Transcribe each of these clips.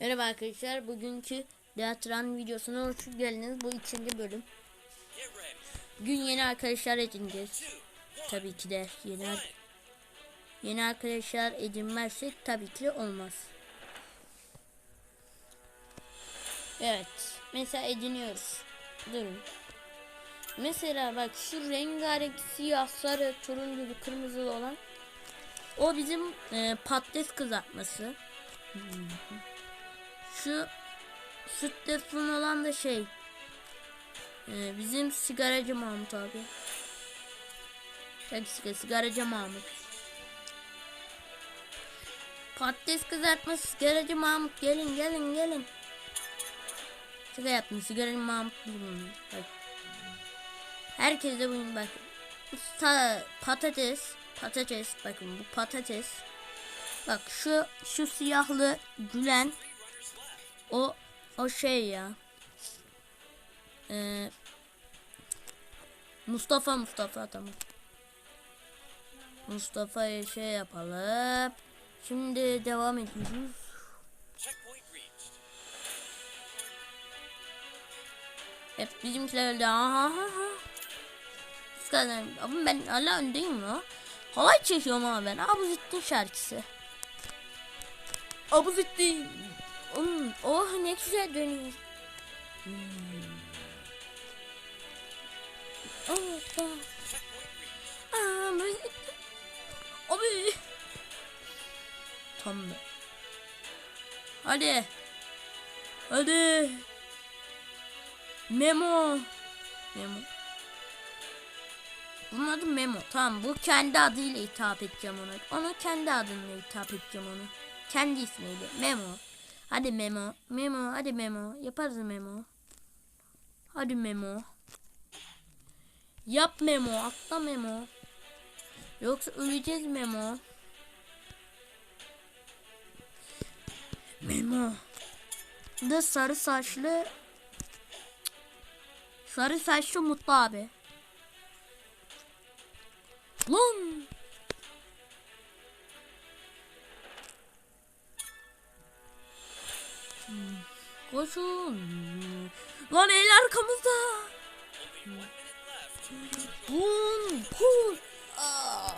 Merhaba arkadaşlar. Bugünkü Deatran videosuna hoş geldiniz. Bu ikinci bölüm. Bugün yeni arkadaşlar edineceğiz. Tabii ki de yeni yeni arkadaşlar edinmezsek tabii ki de olmaz. Evet. Mesela ediniyoruz. Durun. Mesela bak şu rengarenk siyah, sarı, turuncu, kırmızılı olan o bizim e, patates kızartması. Şu süt defun olan da şey e, bizim sigaracı Mahmut abi. Sigara, sigaracı Mahmut. Patates kızartması sigaracı Mahmut gelin gelin gelin. Şaka yaptım sigaracı Mahmut bulundu. Bak. Herkes de bak. Patates patates bakın bu patates. Bak şu şu siyahlı gülen o o şey ya. Ee, Mustafa Mustafa tamam. Mustafa'ya şey yapalım. Şimdi devam ediyoruz. Hep bizimkiler öldü. Ama ben hala öndeyim ya. Halay çekiyorum ama ben. Abuzittin şarkısı. Abuzittin. Hmm, oh ne güzel dönüyor. Hmm. Oh, oh. Abuzittin. Abi. Tam da. Hadi. Hadi. Memo. Memo. Bunun adı Memo. Tamam bu kendi adıyla hitap edeceğim ona. Ona kendi adıyla hitap edeceğim onu. Kendi ismiyle. Memo. Hadi Memo. Memo. Hadi Memo. Yaparız Memo. Hadi Memo. Yap Memo. Atla Memo. Yoksa öleceğiz Memo. Memo. Da sarı saçlı Sarı saçlı mutlu abi. Lan. Koşun. Lan el arkamızda. Bum. Aa.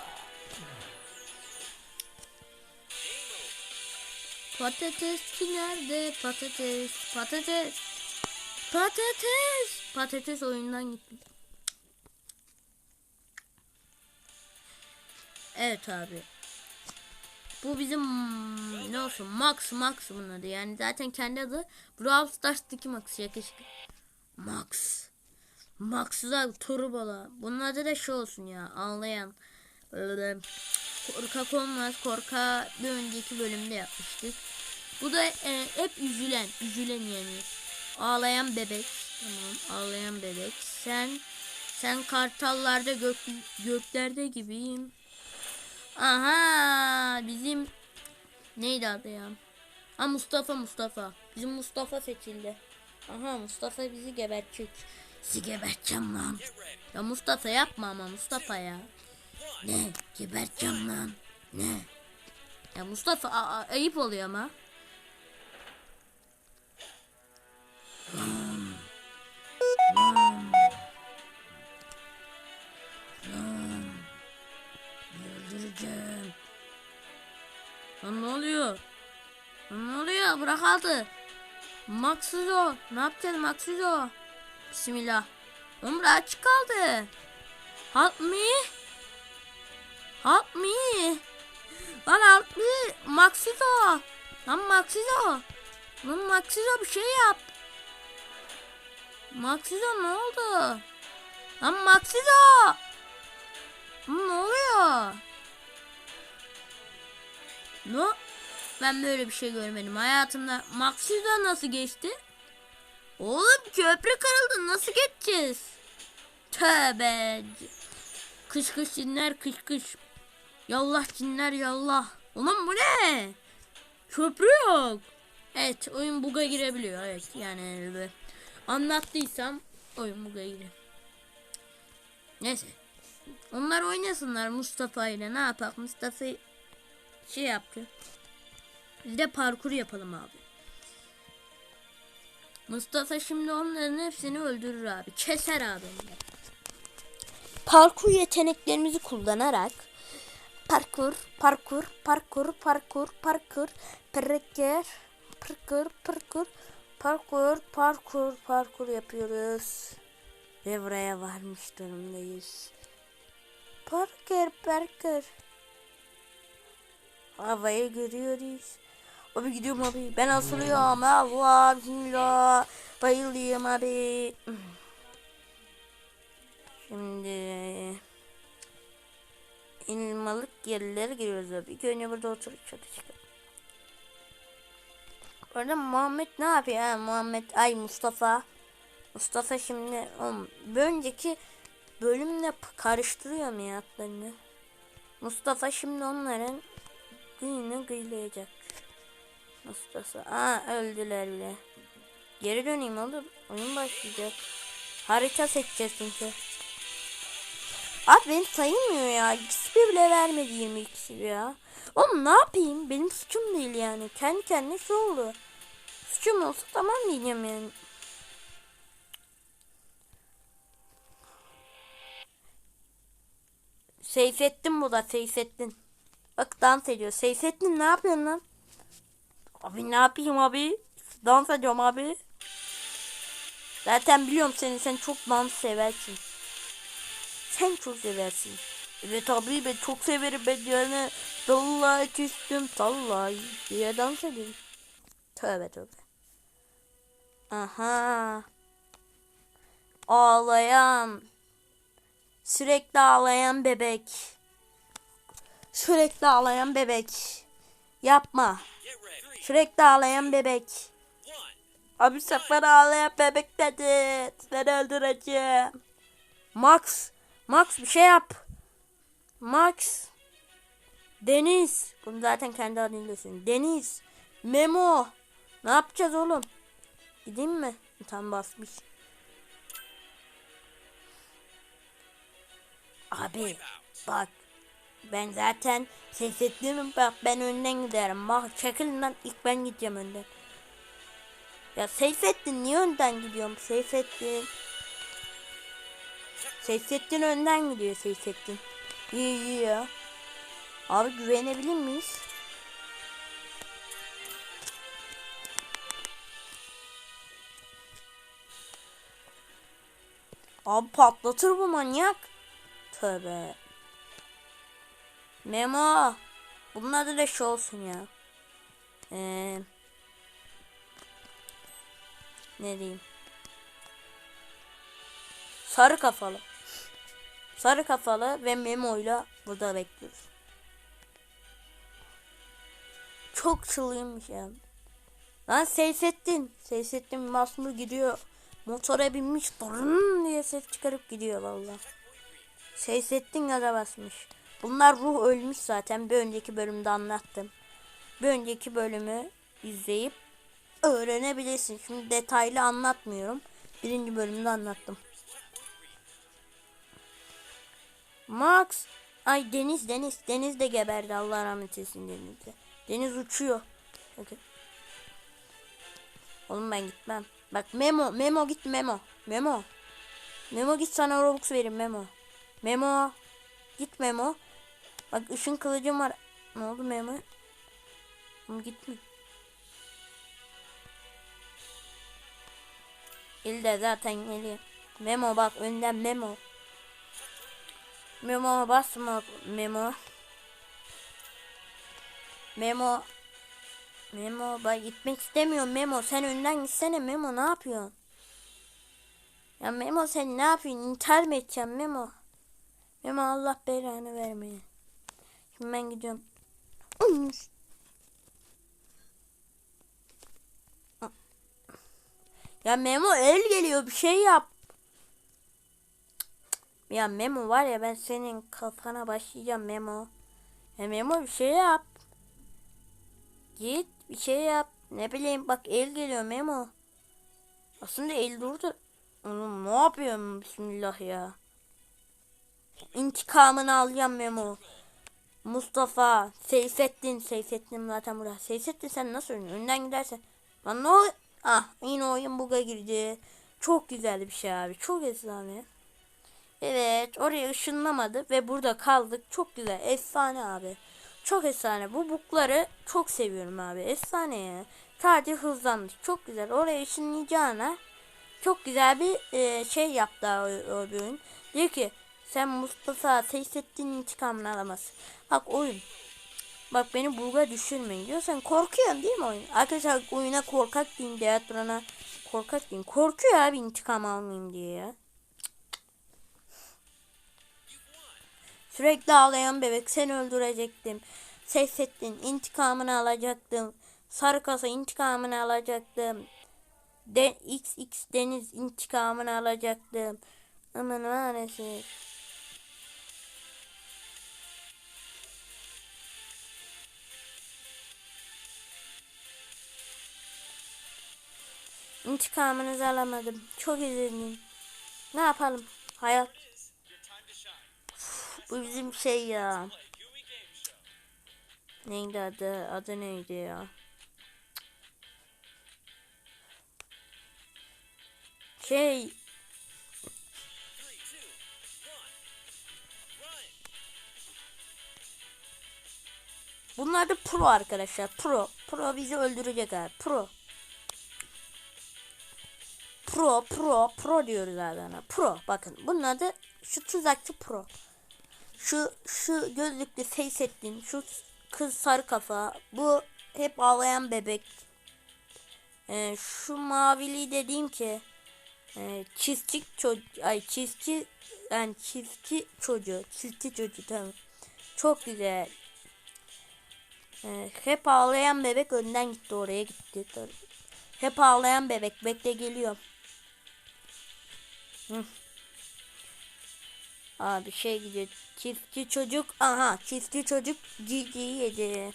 Patates nerede? Patates. Patates. Patates. Patates oyundan gitti. Evet abi. Bu bizim ne olsun Max Max bunun adı. Yani zaten kendi adı Brawl Stars'taki Max yakışık. Max. Max'da turbala. Bunun adı da şey olsun ya. Ağlayan. Böyle korkak olmaz. Korka bir önceki bölümde yapmıştık. Bu da e, hep üzülen. Üzülen yani. Ağlayan bebek. Tamam. Ağlayan bebek. Sen sen kartallarda gök, göklerde gibiyim. Aha bizim neydi adı ya? Ha Mustafa Mustafa. Bizim Mustafa seçildi. Aha Mustafa bizi gebertecek. Sizi geberteceğim lan. Ya Mustafa yapma ama Mustafa ya. Ne? Geberteceğim lan. Ne? Ya Mustafa a- a- ayıp oluyor ama. Öldüreceğim. Lan ne oluyor? Lan ne oluyor? Bırak aldı. Maksız o. Ne yapacaksın Maksız o? Bismillah. Umre açık kaldı. Help me. Help me. Lan help me. Maxizo. Lan Maxizo. Lan Maxizo bir şey yap. Maxizo ne oldu? Lan Maxizo. Lan ne oluyor? Ne? Ben böyle bir şey görmedim hayatımda. Maxizo nasıl geçti? Oğlum köprü kırıldı nasıl geçeceğiz? Tövbe. Kış kış cinler kış kış. Yallah cinler yallah. Ulan bu ne? Köprü yok. Evet oyun buga girebiliyor evet yani böyle anlattıysam oyun buga girer. Neyse. Onlar oynasınlar Mustafa ile ne yapak Mustafa şey yaptı. Biz de parkur yapalım abi. Mustafa şimdi onların hepsini öldürür abi. Keser abi. Parkur yeteneklerimizi kullanarak parkur, parkur, parkur, parkur, parkur, parkur, parkur, parkur, parkur, parkur, parkur yapıyoruz. Ve buraya varmış durumdayız. Parkur, parkur. Havayı görüyoruz. Abi gidiyorum abi. Ben asılıyorum. Allah bismillah. Bayılıyorum abi. Şimdi elmalık yerlere giriyoruz abi. İlk önce burada oturup çatı çıkalım. Orada Muhammed ne yapıyor ha? Muhammed ay Mustafa. Mustafa şimdi oğlum, bir önceki bölümle p- karıştırıyor mu hayatlarını? Mustafa şimdi onların kıyını kıyılayacak. Mustafa. Aa öldüler bile. Geri döneyim oğlum. Oyun başlayacak. Harita seçeceğiz çünkü. Abi benim sayılmıyor ya. XP bile vermedi 20 XP ya. Oğlum ne yapayım? Benim suçum değil yani. Kendi kendine şu oldu. Suçum olsa tamam diyeceğim yani. Seyfettin bu da Seyfettin. Bak dans ediyor. Seyfettin ne yapıyorsun lan? Abi ne yapayım abi? Dans ediyorum abi. Zaten biliyorum seni. Sen çok dans seversin. Sen çok seversin. Evet abi ben çok severim ben yani. Vallahi küstüm vallahi diye dans ediyorum. Tövbe tövbe. Aha. Ağlayan. Sürekli ağlayan bebek. Sürekli ağlayan bebek. Yapma. Sürekli ağlayan bebek. Abi sakın ağlayan bebek dedi. Seni öldüreceğim. Max. Max bir şey yap. Max. Deniz. Bunu zaten kendi adıyla söylüyorum. Deniz. Memo. Ne yapacağız oğlum? Gideyim mi? Tam basmış. Abi bak. Ben zaten sesletliyim bak ben önden giderim. Bak çekilin lan ilk ben gideceğim önden. Ya Seyfettin niye önden gidiyorum? Seyfettin. Seyfettin önden gidiyor Seyfettin. İyi iyi ya. Abi güvenebilir miyiz? Abi patlatır bu manyak. Tövbe. Memo. Bunun adı da şey olsun ya. Eee. Ne diyeyim? Sarı kafalı. Sarı kafalı ve Memo'yla burada bekliyoruz. Çok çılgınmış ya. Lan Seyfettin. Seyfettin Masmur gidiyor. Motora binmiş. Dırın diye ses çıkarıp gidiyor valla. Seyfettin gaza basmış. Bunlar ruh ölmüş zaten. Bir önceki bölümde anlattım. Bir önceki bölümü izleyip öğrenebilirsin. Şimdi detaylı anlatmıyorum. Birinci bölümde anlattım. Max. Ay Deniz Deniz. Deniz de geberdi Allah rahmet eylesin Deniz'de. Deniz uçuyor. Hadi. Oğlum ben gitmem. Bak Memo. Memo git Memo. Memo. Memo git sana Robux verin Memo. Memo. Git Memo. Bak ışın kılıcım var. Ne oldu Memo? Oğlum gitme. İlde zaten geliyor. Memo bak önden Memo. Memo basma Memo. Memo. Memo bak gitmek istemiyorum Memo. Sen önden gitsene Memo ne yapıyorsun? Ya Memo sen ne yapıyorsun? İntihar mı edeceksin Memo? Memo Allah belanı vermeye. Şimdi ben gidiyorum. Ya Memo el geliyor bir şey yap. Ya Memo var ya ben senin kafana başlayacağım Memo. Ya Memo bir şey yap. Git bir şey yap. Ne bileyim bak el geliyor Memo. Aslında el durdu. Oğlum ne yapıyorum bismillah ya. İntikamını alacağım Memo. Mustafa, Seyfettin, Seyfettin zaten burada. Seyfettin sen nasıl oynuyorsun? Önden gidersen. Lan ne oluyor? Ah yine oyun buga girdi. Çok güzel bir şey abi. Çok efsane. Evet oraya ışınlamadı ve burada kaldık. Çok güzel. Efsane abi. Çok efsane. Bu bukları çok seviyorum abi. Efsane ya. Sadece hızlandı. Çok güzel. Oraya ışınlayacağına çok güzel bir e, şey yaptı o, o bir oyun. Diyor ki sen Mustafa Seyfettin'in intikamını alamazsın. Bak oyun. Bak beni bulga düşürmeyin diyor. Sen korkuyorsun değil mi oyun? Arkadaşlar oyuna korkak deyin. Deatrona korkak deyin. Korkuyor abi intikam almayayım diye ya. Sürekli ağlayan bebek seni öldürecektim. Seyfettin intikamını alacaktım. Sarı kasa intikamını alacaktım. De XX Deniz intikamını alacaktım. Aman maalesef. İntikamınızı alamadım. Çok üzüldüm. Ne yapalım? Hayat. Bu bizim şey ya. Neydi adı? Adı neydi ya? Şey bunlar da pro arkadaşlar. Pro. Pro bizi öldürecek abi. Pro. Pro, pro, pro diyoruz abi. Pro. Bakın bunun adı şu tuzakçı pro. Şu şu gözlüklü Seyfettin, şu kız sarı kafa, bu hep ağlayan bebek. Ee, şu mavili dediğim ki e, çiftçi çocuk ay çiftçi yani çiftçi çocuğu çiftçi çocuğu tamam çok güzel Ee, hep ağlayan bebek önden gitti oraya gitti hep ağlayan bebek bekle geliyor Abi şey gidiyor çiftçi çocuk aha çiftçi çocuk GG yedi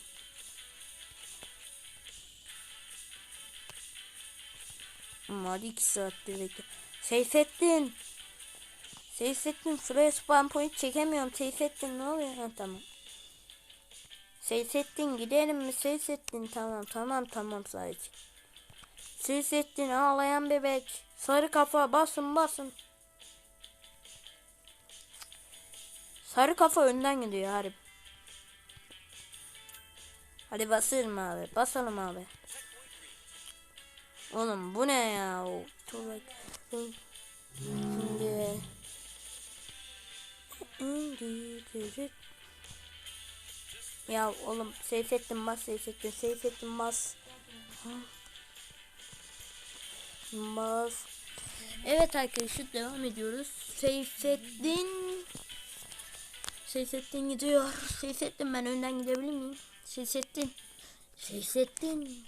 hadi iki saattir bekle. Seyfettin. Seyfettin şuraya spam point çekemiyorum. Seyfettin ne oluyor? Ha tamam. Seyfettin gidelim mi? Seyfettin tamam tamam tamam sadece. Seyfettin ağlayan bebek. Sarı kafa basın basın. Sarı kafa önden gidiyor harbi. Hadi basalım abi. Basalım abi. Oğlum bu ne ya? Ya oğlum Seyfettin bas Seyfettin Seyfettin bas. Bas. Evet arkadaşlar devam ediyoruz. Seyfettin Seyfettin gidiyor. Seyfettin ben önden gidebilir miyim? Seyfettin. Seyfettin.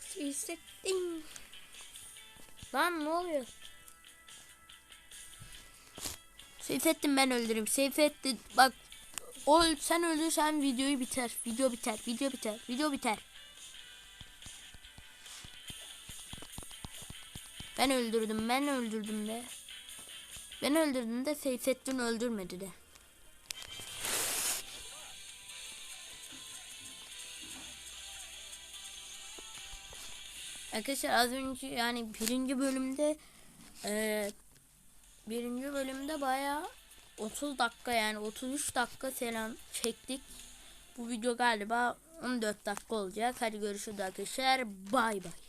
Seyfettin. Lan ne oluyor? Seyfettin ben öldürürüm. Seyfettin bak o sen öldürsen videoyu biter. Video biter. Video biter. Video biter. Ben öldürdüm. Ben öldürdüm de. Ben öldürdüm de Seyfettin öldürmedi de. Arkadaşlar az önce yani birinci bölümde e, birinci bölümde bayağı 30 dakika yani 33 dakika falan çektik. Bu video galiba 14 dakika olacak. Hadi görüşürüz arkadaşlar. Bay bay.